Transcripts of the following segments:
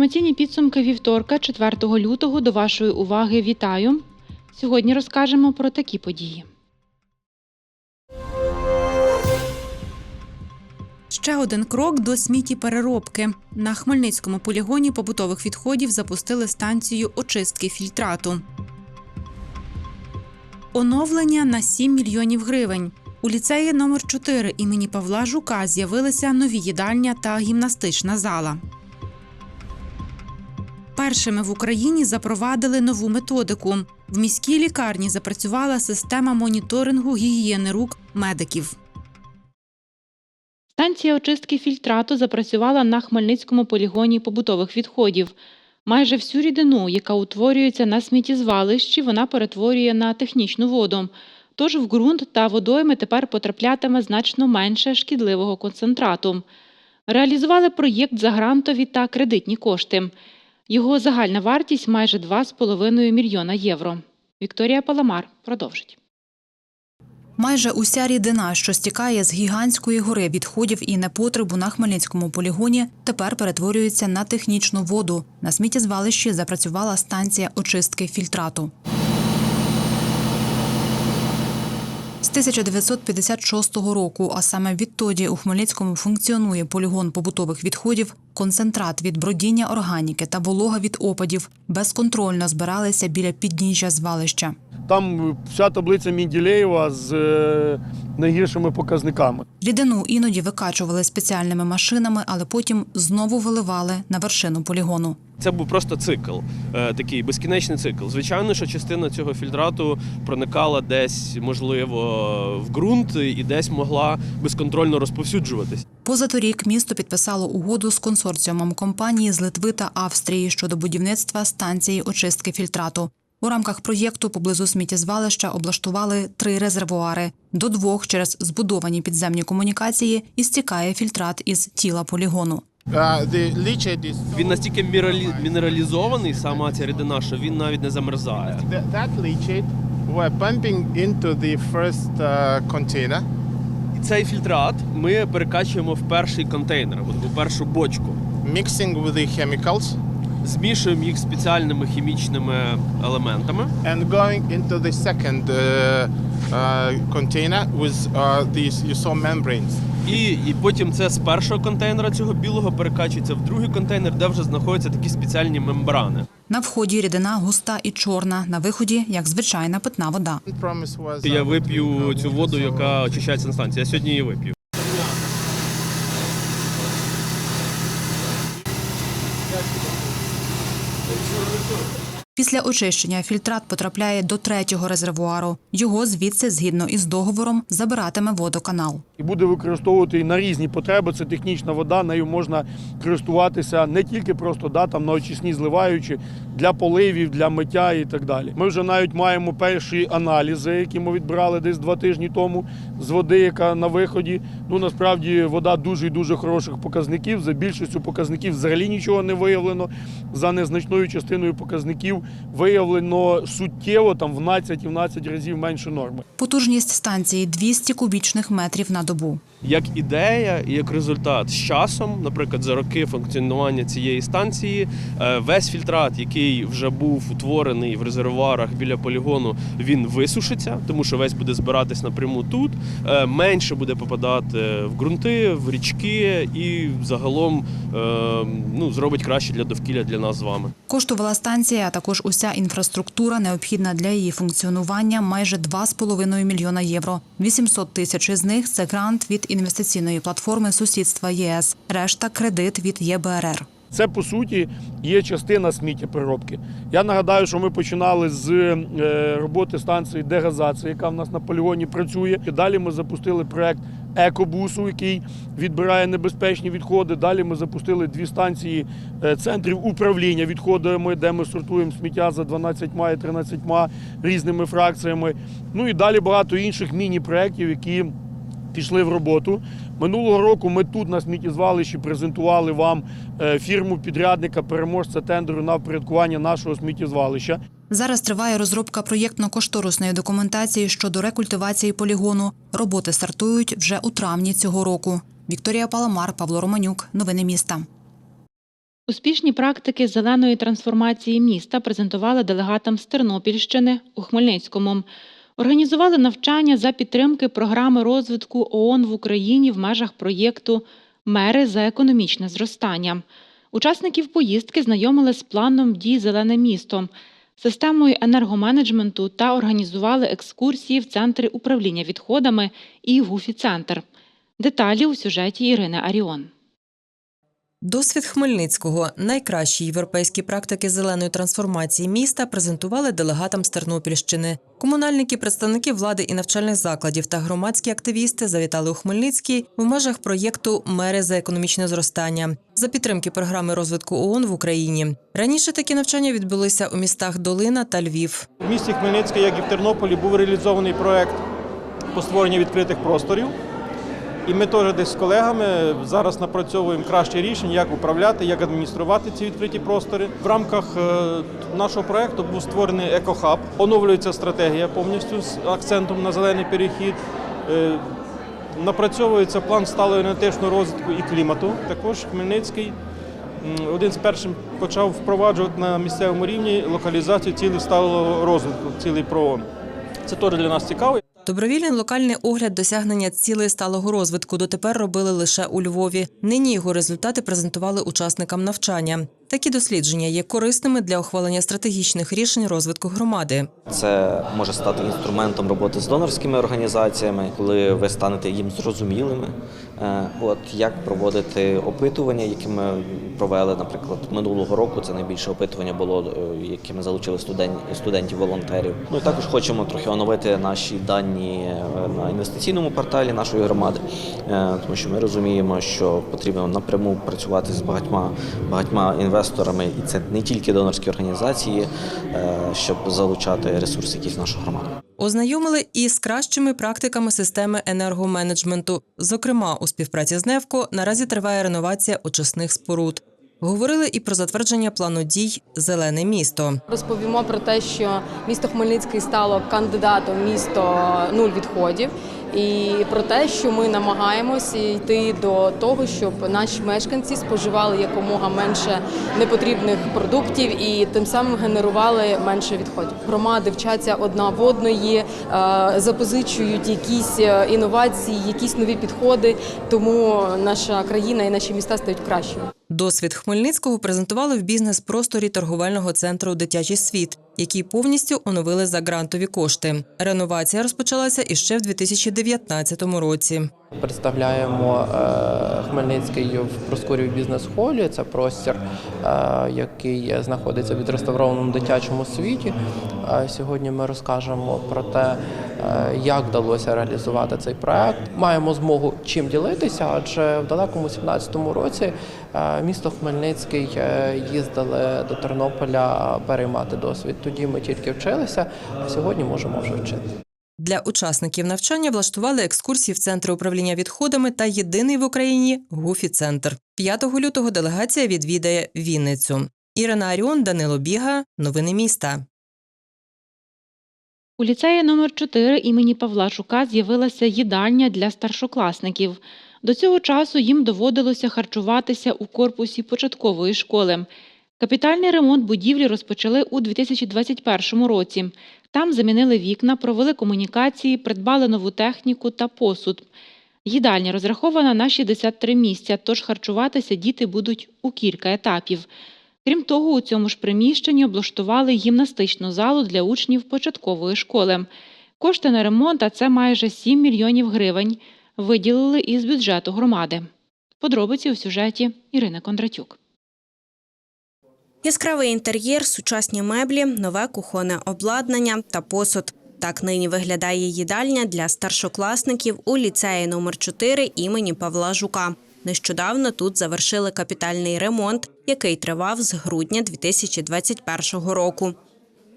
Інформаційні підсумки вівторка, 4 лютого, до вашої уваги вітаю. Сьогодні розкажемо про такі події. Ще один крок до сміттєпереробки. На Хмельницькому полігоні побутових відходів запустили станцію очистки фільтрату. Оновлення на 7 мільйонів гривень. У ліцеї номер 4 імені Павла Жука з'явилися нові їдальня та гімнастична зала. Першими в Україні запровадили нову методику. В міській лікарні запрацювала система моніторингу гігієни рук медиків. Станція очистки фільтрату запрацювала на Хмельницькому полігоні побутових відходів. Майже всю рідину, яка утворюється на сміттєзвалищі, вона перетворює на технічну воду. Тож в ґрунт та водойми тепер потраплятиме значно менше шкідливого концентрату. Реалізували проєкт за грантові та кредитні кошти. Його загальна вартість майже 2,5 мільйона євро. Вікторія Паламар продовжить. Майже уся рідина, що стікає з гігантської гори відходів і непотребу на Хмельницькому полігоні, тепер перетворюється на технічну воду. На сміттєзвалищі запрацювала станція очистки фільтрату. З 1956 року, а саме відтоді у Хмельницькому функціонує полігон побутових відходів, концентрат від бродіння органіки та волога від опадів безконтрольно збиралися біля підніжжя звалища. Там вся таблиця Мінділеєва з е, найгіршими показниками. Рідину іноді викачували спеціальними машинами, але потім знову виливали на вершину полігону. Це був просто цикл, е, такий безкінечний цикл. Звичайно, що частина цього фільтрату проникала десь, можливо, в ґрунт і десь могла безконтрольно розповсюджуватись. Позаторік місто підписало угоду з консорціумом компанії з Литви та Австрії щодо будівництва станції очистки фільтрату. У рамках проєкту поблизу сміттєзвалища облаштували три резервуари. До двох через збудовані підземні комунікації і стікає фільтрат із тіла полігону. Він настільки мінералізований, сама ця рідина, що він навіть не замерзає. Uh, цей фільтрат ми перекачуємо в перший контейнер, у першу бочку. mixing with the chemicals Змішуємо їх спеціальними хімічними елементами. and going into the second uh, uh, container with uh, these you saw membranes І, і потім це з першого контейнера цього білого перекачується в другий контейнер, де вже знаходяться такі спеціальні мембрани. На вході рідина густа і чорна, на виході як звичайна питна вода. Я uh, вип'ю цю воду, яка очищається на станції. Я сьогодні її вип'ю. Після очищення фільтрат потрапляє до третього резервуару. Його звідси, згідно із договором, забиратиме водоканал. І буде використовувати на різні потреби. Це технічна вода, нею можна користуватися не тільки просто да, там, на очисні зливаючи, для поливів, для миття і так далі. Ми вже навіть маємо перші аналізи, які ми відбирали десь два тижні тому з води, яка на виході. Ну насправді вода дуже і дуже хороших показників. За більшістю показників взагалі нічого не виявлено. За незначною частиною показників виявлено суттєво там в 12-12 разів менше норми. Потужність станції 200 кубічних метрів на добу. Як ідея і як результат з часом, наприклад, за роки функціонування цієї станції, е, весь фільтрат, який вже був утворений в резервуарах біля полігону, він висушиться, тому що весь буде збиратись напряму тут. е, Менше буде попадати в ґрунти, в річки і загалом е, ну, зробить краще для довкілля для нас з вами. Коштувала станція, а також уся інфраструктура, необхідна для її функціонування, майже 2,5 мільйона євро. 800 тисяч із них це грант від інвестиційної платформи сусідства ЄС. Решта кредит від ЄБРР. Це по суті є частина сміттєпереробки. Я нагадаю, що ми починали з е, роботи станції дегазації, яка в нас на полігоні працює. Далі ми запустили проект екобусу, який відбирає небезпечні відходи. Далі ми запустили дві станції е, центрів управління відходами, де ми сортуємо сміття за 12 і 13 різними фракціями. Ну і далі багато інших міні-проєктів, які пішли в роботу. Минулого року ми тут на сміттєзвалищі презентували вам е, фірму підрядника переможця тендеру на впорядкування нашого сміттєзвалища. Зараз триває розробка проєктно-кошторисної документації щодо рекультивації полігону. Роботи стартують вже у травні цього року. Вікторія Паламар, Павло Романюк. Новини міста. Успішні практики зеленої трансформації міста презентували делегатам з Тернопільщини у Хмельницькому. Організували навчання за підтримки програми розвитку ООН в Україні в межах проєкту Мери за економічне зростання. Учасників поїздки знайомили з планом дій Зелене місто, системою енергоменеджменту та організували екскурсії в центри управління відходами і ГУФІ-центр. Деталі у сюжеті Ірини Аріон. Досвід Хмельницького найкращі європейські практики зеленої трансформації міста презентували делегатам з Тернопільщини. Комунальники, представники влади і навчальних закладів та громадські активісти завітали у Хмельницький в межах проєкту Мери за економічне зростання за підтримки програми розвитку ООН в Україні. Раніше такі навчання відбулися у містах Долина та Львів. В місті Хмельницьке, як і в Тернополі, був реалізований проект по створенню відкритих просторів. І ми теж десь з колегами зараз напрацьовуємо краще рішення, як управляти, як адмініструвати ці відкриті простори. В рамках е, нашого проекту був створений екохаб. Оновлюється стратегія повністю з акцентом на зелений перехід. Е, Напрацьовується план сталого енергетичного розвитку і клімату. Також Хмельницький один з перших почав впроваджувати на місцевому рівні локалізацію цілей сталого розвитку, цілей ПРООН. Це теж для нас цікаво. Добровільний локальний огляд досягнення цілей сталого розвитку дотепер робили лише у Львові. Нині його результати презентували учасникам навчання. Такі дослідження є корисними для ухвалення стратегічних рішень розвитку громади. Це може стати інструментом роботи з донорськими організаціями, коли ви станете їм зрозумілими. Е, От як проводити опитування, які ми провели, наприклад, минулого року. Це найбільше опитування було, е, яке ми залучили студент, студентів-волонтерів. Ну і також хочемо трохи оновити наші дані е, на інвестиційному порталі нашої громади, тому що ми розуміємо, що потрібно напряму працювати з багатьма багатьма інвесторами, і це не тільки донорські організації, е, щоб залучати ресурси, якісь в нашу громаду. Ознайомили і з кращими практиками системи енергоменеджменту. Зокрема, у співпраці з НЕВКО наразі триває реновація очисних споруд. Говорили і про затвердження плану дій Зелене місто. Розповімо про те, що місто Хмельницький стало кандидатом місто нуль відходів, і про те, що ми намагаємося йти до того, щоб наші мешканці споживали якомога менше непотрібних продуктів і тим самим генерували менше відходів. Громади вчаться одна в одної, е, запозичують якісь е, інновації, якісь нові підходи. Тому наша країна і наші міста стають кращими. Досвід Хмельницького презентували в бізнес-просторі торговельного центру Дитячий світ, який повністю оновили за грантові кошти. Реновація розпочалася іще в 2019 році. Представляємо е, Хмельницький в Проскурів бізнес-холі. Це простір, е, який знаходиться в відреставрованому дитячому світі. Е, Сьогодні ми розкажемо про те, як вдалося реалізувати цей проект. Маємо змогу чим ділитися, адже в далекому 17-му році місто Хмельницький їздили до Тернополя переймати досвід. Тоді ми тільки вчилися, а сьогодні можемо вже вчити. Для учасників навчання влаштували екскурсії в центри управління відходами та єдиний в Україні ГУФІ-центр. 5 лютого делегація відвідає Вінницю. Ірина Аріон, Данило Біга. Новини міста. У ліцеї номер 4 імені Павла Жука з'явилася їдальня для старшокласників. До цього часу їм доводилося харчуватися у корпусі початкової школи. Капітальний ремонт будівлі розпочали у 2021 році. Там замінили вікна, провели комунікації, придбали нову техніку та посуд. Їдальня розрахована на 63 місця, тож харчуватися діти будуть у кілька етапів. Крім того, у цьому ж приміщенні облаштували гімнастичну залу для учнів початкової школи. Кошти на ремонт, а це майже 7 мільйонів гривень, виділили із бюджету громади. Подробиці у сюжеті Ірини Кондратюк. Яскравий інтер'єр, сучасні меблі, нове кухонне обладнання та посуд. Так нині виглядає їдальня для старшокласників у ліцеї номер 4 імені Павла Жука. Нещодавно тут завершили капітальний ремонт, який тривав з грудня 2021 року.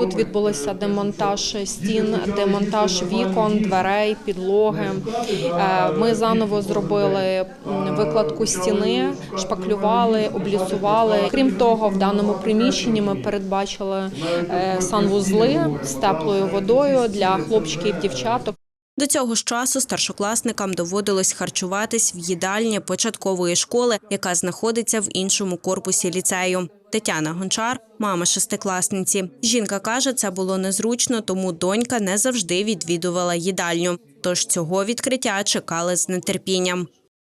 Тут відбулося демонтаж стін, демонтаж вікон, дверей, підлоги. Е, Ми заново зробили викладку стіни, шпаклювали, облісували. Крім того, в даному приміщенні ми передбачили е, санвузли з теплою водою для хлопчиків, дівчаток. До цього ж часу старшокласникам доводилось харчуватись в їдальні початкової школи, яка знаходиться в іншому корпусі ліцею. Тетяна Гончар, мама шестикласниці. Жінка каже, це було незручно, тому донька не завжди відвідувала їдальню. Тож цього відкриття чекали з нетерпінням.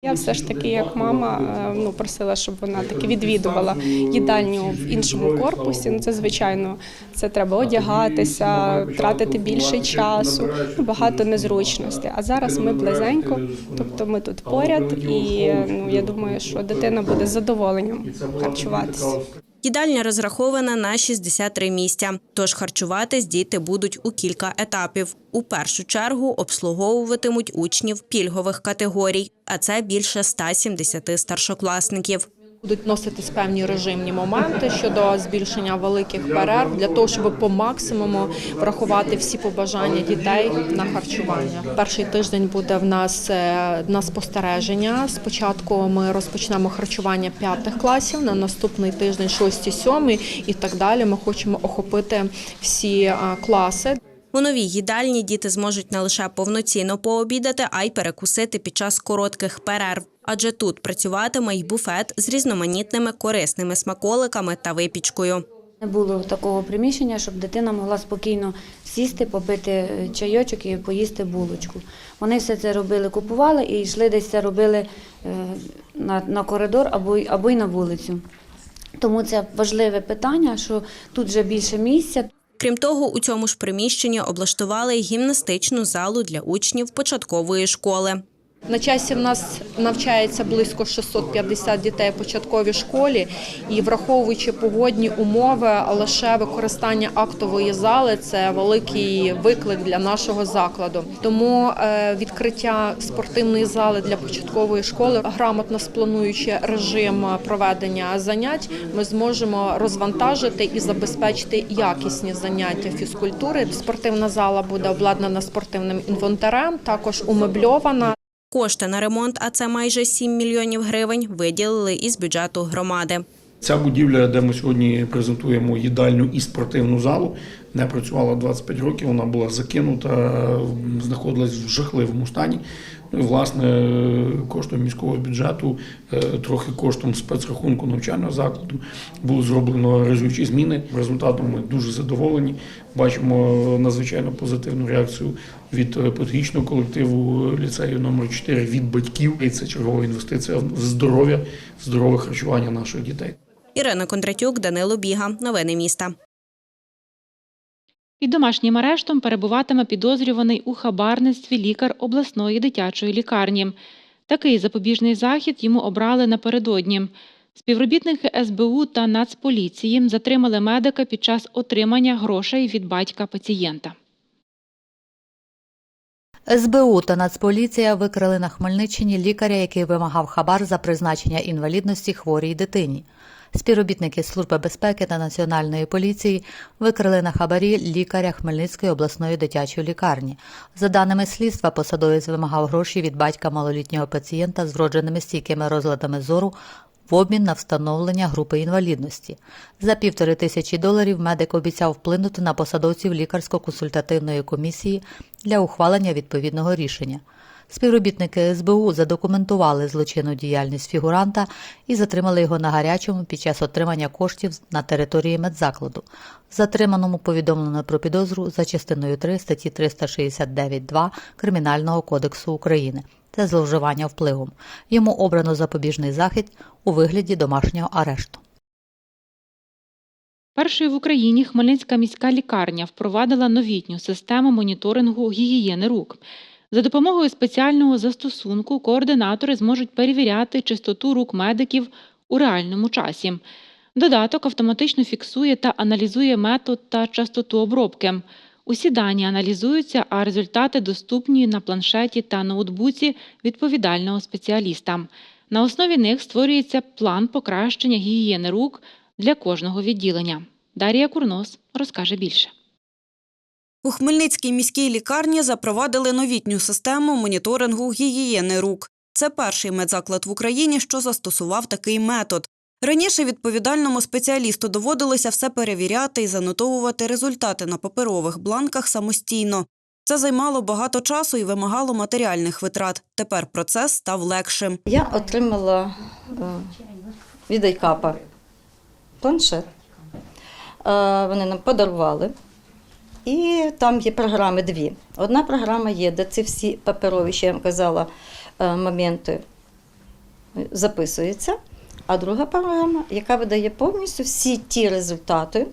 Я все ж таки, як мама, е, ну просила, щоб вона таки відвідувала їдальню в іншому корпусі. Ну це звичайно, це треба одягатися, тратити більше часу, ну, багато незручностей. А зараз ми близенько, тобто ми тут поряд, і ну я думаю, що дитина буде задоволенням харчуватися. Їдальня розрахована на 63 місця, тож харчуватись діти будуть у кілька етапів. У першу чергу обслуговуватимуть учнів пільгових категорій, а це більше 170 старшокласників. Будуть носитись певні режимні моменти щодо збільшення великих перерв для того, щоб по максимуму врахувати всі побажання дітей на харчування. Перший тиждень буде в нас е, на спостереження. Спочатку ми розпочнемо харчування п'ятих класів, на наступний тиждень шості, сьомий і так далі. Ми хочемо охопити всі класи. У новій їдальні діти зможуть не лише повноцінно пообідати, а й перекусити під час коротких перерв. Адже тут працюватиме й буфет з різноманітними корисними смаколиками та випічкою. Не було такого приміщення, щоб дитина могла спокійно сісти, попити е, чайочок і поїсти булочку. Вони все це робили, купували і йшли десь це робили е, на, на коридор або, або й на вулицю. Тому це важливе питання, що тут вже більше місця. Крім того, у цьому ж приміщенні облаштували гімнастичну залу для учнів початкової школи. На часі в нас навчається близько 650 дітей в початковій школі, і враховуючи погодні умови, лише використання актової зали це великий виклик для нашого закладу. Тому е, відкриття спортивної зали для початкової школи, грамотно сплануючи режим проведення занять, ми зможемо розвантажити і забезпечити якісні заняття фізкультури. Спортивна зала буде обладнана спортивним інвентарем, також умебльована. Кошти на ремонт, а це майже 7 мільйонів гривень, виділили із бюджету громади. Ця будівля, де ми сьогодні презентуємо їдальню і спортивну залу, не працювала 25 років. Вона була закинута, знаходилась в жахливому стані. Власне коштом міського бюджету, е, трохи коштом спецрахунку навчального закладу було зроблено реалізуючі зміни. Результатом ми дуже задоволені. Бачимо надзвичайно позитивну реакцію від е, педагогічного колективу ліцею номер 4 від батьків. І це чергова інвестиція в здоров'я, здорове харчування наших дітей. Ірина Кондратюк, Данило Біга. Новини міста. Під домашнім арештом перебуватиме підозрюваний у хабарництві лікар обласної дитячої лікарні. Такий запобіжний захід йому обрали напередодні. Співробітники СБУ та Нацполіції затримали медика під час отримання грошей від батька пацієнта. СБУ та Нацполіція викрили на Хмельниччині лікаря, який вимагав хабар за призначення інвалідності хворій дитині. Співробітники Служби безпеки та Національної поліції викрили на хабарі лікаря Хмельницької обласної дитячої лікарні. За даними слідства, посадовець вимагав гроші від батька малолітнього пацієнта з вродженими стійкими розладами зору в обмін на встановлення групи інвалідності. За півтори тисячі доларів медик обіцяв вплинути на посадовців лікарсько-консультативної комісії для ухвалення відповідного рішення. Співробітники СБУ задокументували злочинну діяльність фігуранта і затримали його на гарячому під час отримання коштів на території медзакладу. Затриманому повідомлено про підозру за частиною 3 статті 369.2 Кримінального кодексу України. Це зловживання впливом. Йому обрано запобіжний захід у вигляді домашнього арешту. Першою в Україні Хмельницька міська лікарня впровадила новітню систему моніторингу гігієни рук. За допомогою спеціального застосунку координатори зможуть перевіряти чистоту рук медиків у реальному часі. Додаток автоматично фіксує та аналізує метод та частоту обробки. Усі дані аналізуються, а результати доступні на планшеті та ноутбуці відповідального спеціаліста. На основі них створюється план покращення гігієни рук для кожного відділення. Дар'я Курнос розкаже більше. У Хмельницькій міській лікарні запровадили новітню систему моніторингу гігієни рук. Це перший медзаклад в Україні, що застосував такий метод. Раніше відповідальному спеціалісту доводилося все перевіряти і занотовувати результати на паперових бланках самостійно. Це займало багато часу і вимагало матеріальних витрат. Тепер процес став легшим. Я отримала е, від Айкапа планшет. Е, Вони нам подарували. І там є програми дві. Одна програма є, де ці всі паперові, що я вам казала, е, моменти записуються. А друга програма, яка видає повністю всі ті результати,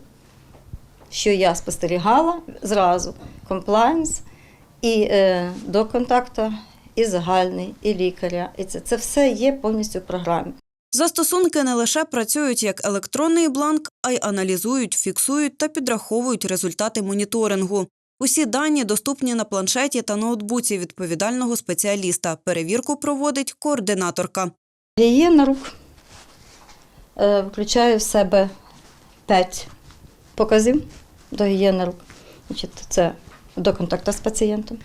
що я спостерігала зразу. Комплайнс і е, до контакту, і загальний, і лікаря. І це, це все є повністю в програмі. Застосунки не лише працюють як електронний бланк, а й аналізують, фіксують та підраховують результати моніторингу. Усі дані доступні на планшеті та ноутбуці відповідального спеціаліста. Перевірку проводить координаторка. Гігієна рук е, включає в себе п'ять показів до гігієни. Це до контакту з пацієнтом,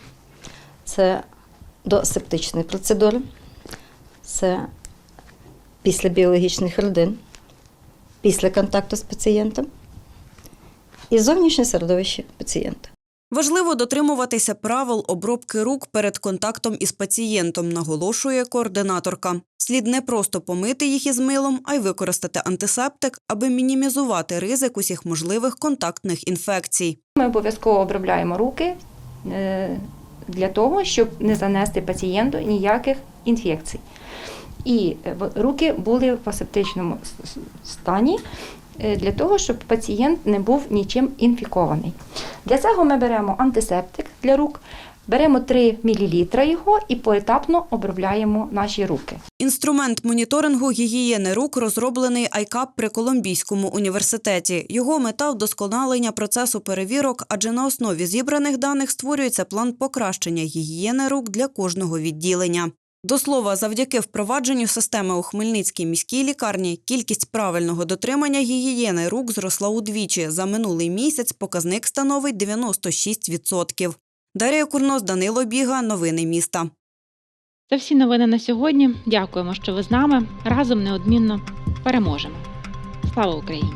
це до септичної процедури, це після біологічних родин, після контакту з пацієнтом і зовнішнє середовище пацієнта. Важливо дотримуватися правил обробки рук перед контактом із пацієнтом, наголошує координаторка. Слід не просто помити їх із милом, а й використати антисептик, аби мінімізувати ризик усіх можливих контактних інфекцій. Ми обов'язково обробляємо руки е, для того, щоб не занести пацієнту ніяких інфекцій. І е, руки були в асептичному стані е, для того, щоб пацієнт не був нічим інфікований. Для цього ми беремо антисептик для рук, беремо 3 мл його і поетапно обробляємо наші руки. Інструмент моніторингу гігієни рук розроблений ICAP при Колумбійському університеті. Його мета – вдосконалення процесу перевірок, адже на основі зібраних даних створюється план покращення гігієни рук для кожного відділення. До слова, завдяки впровадженню системи у Хмельницькій міській лікарні кількість правильного дотримання гігієни рук зросла удвічі. За минулий місяць показник становить 96%. Дар'я Курнос, Данило Біга. Новини міста. Це всі новини на сьогодні. Дякуємо, що ви з нами. Разом неодмінно переможемо. Слава Україні!